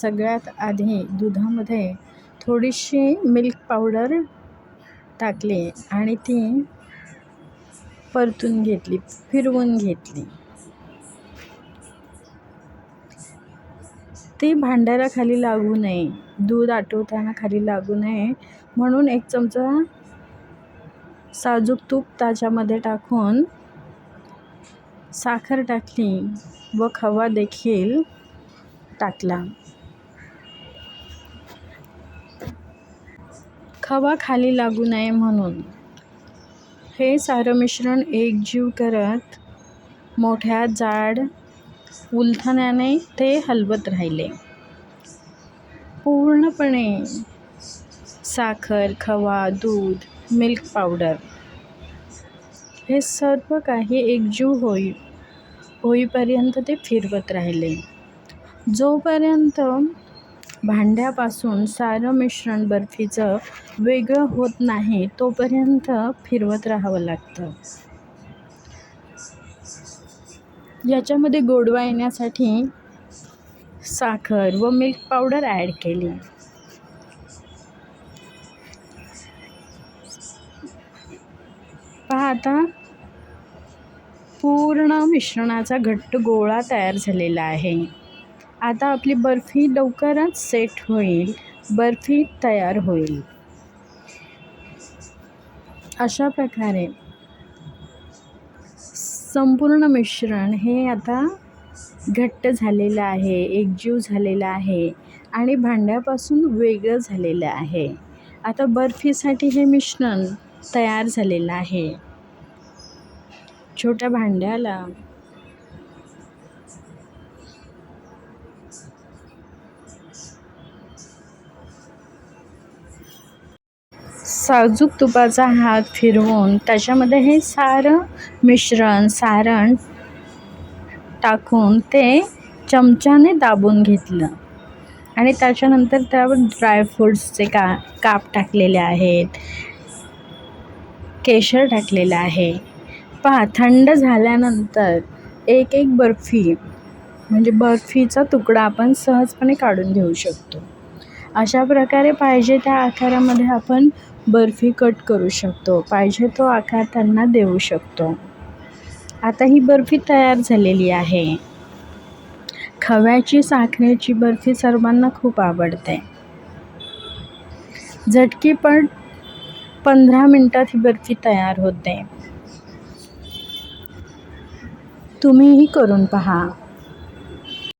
सगळ्यात आधी दुधामध्ये थोडीशी मिल्क पावडर टाकली आणि ती परतून घेतली फिरवून घेतली. ती भांड्याला खाली लागू नये दूध आटवताना खाली लागू नये म्हणून एक चमचा साजूक तूप त्याच्यामध्ये टाकून साखर टाकली व खवा देखील टाकला. खवा खाली लागू नये म्हणून. हे सारं मिश्रण एकजीव करत मोठ्या जाड उलथण्याने ते हलवत राहिले. पूर्णपणे साखर खवा दूध मिल्क पावडर हे सर्व काही एकजीव होई होईपर्यंत ते फिरवत राहिले. जोपर्यंत भांड्यापासून सारं मिश्रण बर्फीचं वेगळं होत नाही तोपर्यंत फिरवत राहावं लागतं. याच्यामध्ये गोडवा येण्यासाठी साखर व मिल्क पावडर ॲड केली. पहा आता पूर्ण मिश्रणाचा घट्ट गोळा तयार झालेला आहे. आता आपली बर्फी लवकरच सेट होईल. बर्फी तयार होईल. अशा प्रकारे संपूर्ण मिश्रण हे आता घट्ट झालेलं आहे एकजीव झालेलं आहे आणि भांड्यापासून वेगळं झालेलं आहे. आता बर्फीसाठी हे मिश्रण तयार झालेलं आहे. छोट्या भांड्याला साजूक तुपाचा हात फिरवून त्याच्यामध्ये हे सारं मिश्रण सारण टाकून ते चमच्याने दाबून घेतलं. आणि त्याच्यानंतर त्यावर ड्रायफ्रूट्सचे का काप टाकलेले आहेत केशर टाकलेलं आहे. पहा थंड झाल्यानंतर एक एक बर्फी म्हणजे बर्फीचा तुकडा आपण सहजपणे काढून घेऊ शकतो. अशा प्रकारे पाहिजे त्या आकारामध्ये आपण बर्फी कट करू शकतो. पाहिजे तो आकार त्यांना देऊ शकतो. आता ही बर्फी तयार झालेली आहे. खव्याची साखरेची बर्फी सर्वांना खूप आवडते. झटकीपट पंधरा मिनटात ही बर्फी तयार होते. तुम्हीही करून पहा.